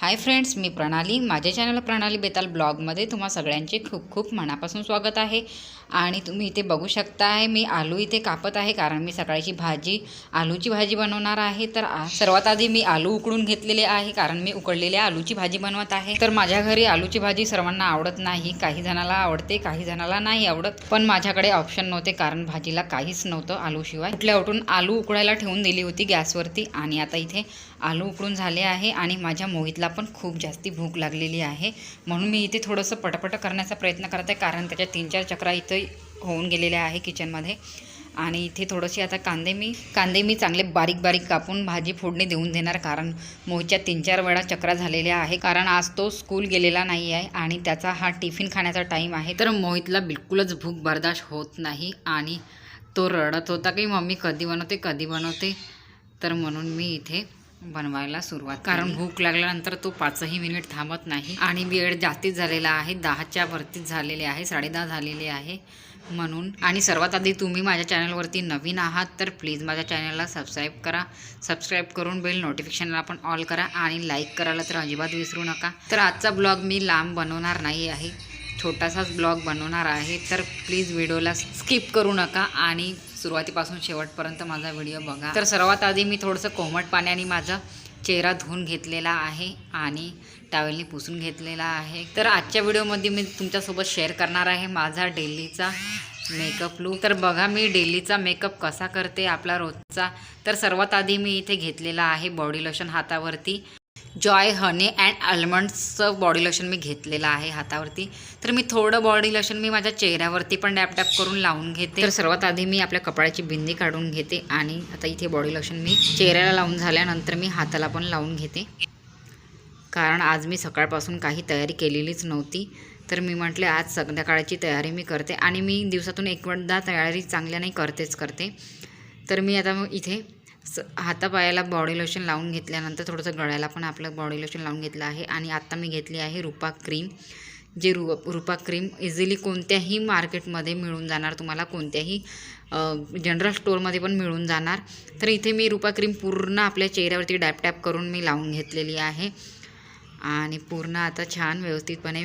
Hi friends मी प्रणाली. माझ्या channel प्रणाली बेताल ब्लॉगमध्ये तुम्हा सगळ्यांचे खूप खूप मनापासून स्वागत आहे. आणि तुम्ही इथे बघू शकता आहे मी आलू इथे कापत आहे कारण मी सकाळची भाजी आलूची भाजी बनवणार आहे. तर सर्वात आधी मी आलू उकडून घेतलेले आहे कारण मी उकडलेल्या आलूची भाजी बनवत आहे. तर माझ्या घरी आलूची भाजी सर्वांना आवडत नाही. काही जणाला आवडते काही जणाला नाही आवडत. पण माझ्याकडे ऑप्शन नव्हते कारण भाजीला काहीच नव्हतं आलूशिवाय. कुठल्या उठून आलू उकडायला ठेवून दिली होती गॅसवरती आणि आता इथे आलू उकडून झाले आहे. आणि माझ्या मोहितला पण खूप जास्ती भूक लागलेली आहे. म्हणून मी इथे थोडंसं पटपट करण्याचा प्रयत्न करत आहे कारण त्याच्या तीन चार चक्रा इथं होऊन गेलेल्या आहे किचनमध्ये. आणि इथे थोडंसे आता कांदे मी कांदे मी चांगले बारीक बारीक कापून भाजी फोडणी देऊन देणार कारण मोहितच्या तीन चार वेळा चक्रा झालेल्या आहे. कारण आज तो स्कूल गेलेला नाही आहे आणि त्याचा हा टिफिन खाण्याचा टाईम आहे. तर मोहितला बिलकुलच भूक बर्दाश्त होत नाही आणि तो रडत होता की मम्मी कधी बनवते कधी बनवते? तर म्हणून मी इथे बनवायला सुरुवात. कारण भूक लागल्यानंतर तो पाचही मिनिट थांबत नाही. आणि वेळ जास्तीच झालेला आहे. दहाच्या वरतीच झालेले आहे. साडेदहा झालेले आहे म्हणून. आणि सर्वात आधी तुम्ही माझ्या चॅनलवरती नवीन आहात तर प्लीज माझ्या चॅनलला सबस्क्राईब करा. सबस्क्राईब करून बेल नोटिफिकेशनला पण ऑल करा आणि लाईक करायला तर अजिबात विसरू नका. तर आजचा ब्लॉग मी लांब बनवणार नाही आहे. छोटासाच ब्लॉग बनवणार आहे. तर प्लीज व्हिडिओला स्किप करू नका आणि सुरुवातीपासून शेवटपर्यंत माझा व्हिडिओ बघा. तर सर्वात आधी मी थोडंसं कोमट पाण्याने माझा चेहरा धुवून घेतलेला आहे आणि टावेलनी पुसून घेतलेला आहे. तर आजच्या व्हिडिओमध्ये मी तुमच्यासोबत शेअर करणार आहे माझा डेलीचा मेकअप लूक तर बघा मी डेलीचा मेकअप कसा करते आपला रोजचा. तर सर्वात आधी मी इथे घेतलेला आहे बॉडी लोशन हातावरती. जॉय हनी अँड आल्मंड्सचं बॉडी लोशन मी घेतलेलं आहे हातावरती. तर मी थोडं बॉडी लोशन मी माझ्या चेहऱ्यावरती पण डॅप डॅप करून लावून घेते. तर सर्वात आधी मी आपल्या कपड्याची बिंदी काढून घेते आणि आता इथे बॉडी लोशन मी चेहऱ्याला लावून झाल्यानंतर मी हाताला पण लावून घेते. कारण आज मी सकाळपासून काही तयारी केलेलीच नव्हती. तर मी म्हटले आज संध्याकाळची तयारी मी करते आणि मी दिवसातून एकवटदा तयारी चांगल्या नाही करतेच करते. तर मी आता इथे स हातापायाला बॉडी लोशन लावून घेतल्यानंतर थोडंसं गळ्याला पण आपलं बॉडी लोशन लावून घेतलं आहे. आणि आत्ता मी घेतली आहे रुपा क्रीम जे रु रुपा क्रीम इझिली कोणत्याही मार्केटमध्ये मिळून जाणार. तुम्हाला कोणत्याही जनरल स्टोअरमध्ये पण मिळून जाणार. तर इथे मी रुपा क्रीम पूर्ण आपल्या चेहऱ्यावरती डॅप टॅप करून मी लावून घेतलेली आहे. आणि पूर्ण आता छान व्यवस्थितपणे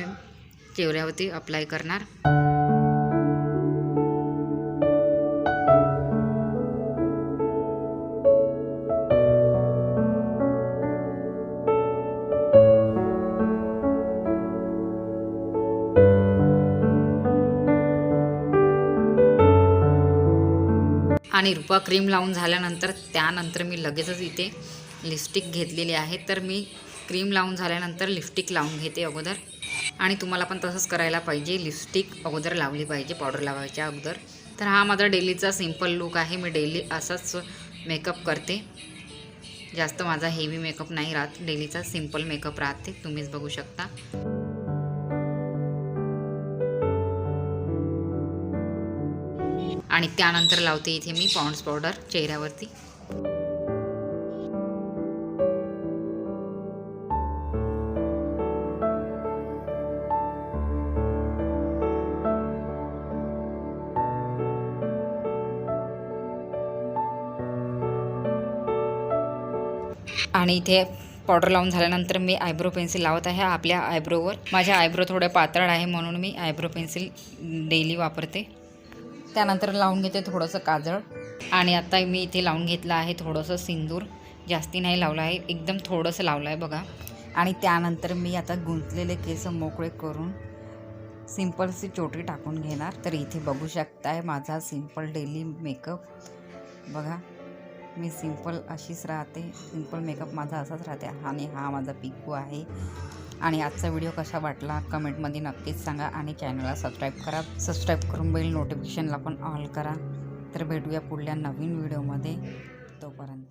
चेहऱ्यावरती अप्लाय करणार. आणि रुपा क्रीम लावून झाल्यानंतर त्यानंतर मी लगेचच इथे लिपस्टिक घेतलेली आहे. तर मी क्रीम लावून झाल्यानंतर लिपस्टिक लावून घेते अगोदर. आणि तुम्हाला पण तसंच करायला पाहिजे. लिपस्टिक अगोदर लावली पाहिजे पावडर लावायच्या अगोदर. तर हा माझा डेलीचा सिंपल लुक आहे. मी डेली असाच मेकअप करते. जास्त माझा हेवी मेकअप नाही राहत. डेलीचा सिंपल मेकअप राहते. तुम्हीच बघू शकता. आणि त्यानंतर लावते इथे मी पॉन्ड्स पावडर चेहऱ्यावरती. आणि इथे पावडर लावून झाल्यानंतर मी आयब्रो पेन्सिल लावत आहे आपल्या आयब्रोवर. माझ्या आयब्रो थोड्या पातळ आहे म्हणून मी आयब्रो पेन्सिल डेली वापरते. त्यानंतर लावून घेते थोडंसं काजळ. आणि आता मी इथे लावून घेतलं आहे थोडंसं सिंदूर. जास्ती नाही लावलं आहे एकदम थोडंसं लावलं आहे बघा. आणि त्यानंतर मी आता गुंतलेले केस मोकळे करून सिम्पलची चोटी टाकून घेणार. तर इथे बघू शकताय माझा सिंपल डेली मेकअप. बघा. मी सिंपल अशीच राहते. सिंपल मेकअप माझा असाच राहते. आणि हा माझा पिकू आहे. आणि आजचा व्हिडिओ कसा वाटला कमेंटमध्ये नक्कीच सांगा आणि चॅनलला सबस्क्राईब करा. सबस्क्राईब करून बेल नोटिफिकेशनला पण ऑल करा. तर भेटूया पुढल्या नवीन व्हिडिओमध्ये. तोपर्यंत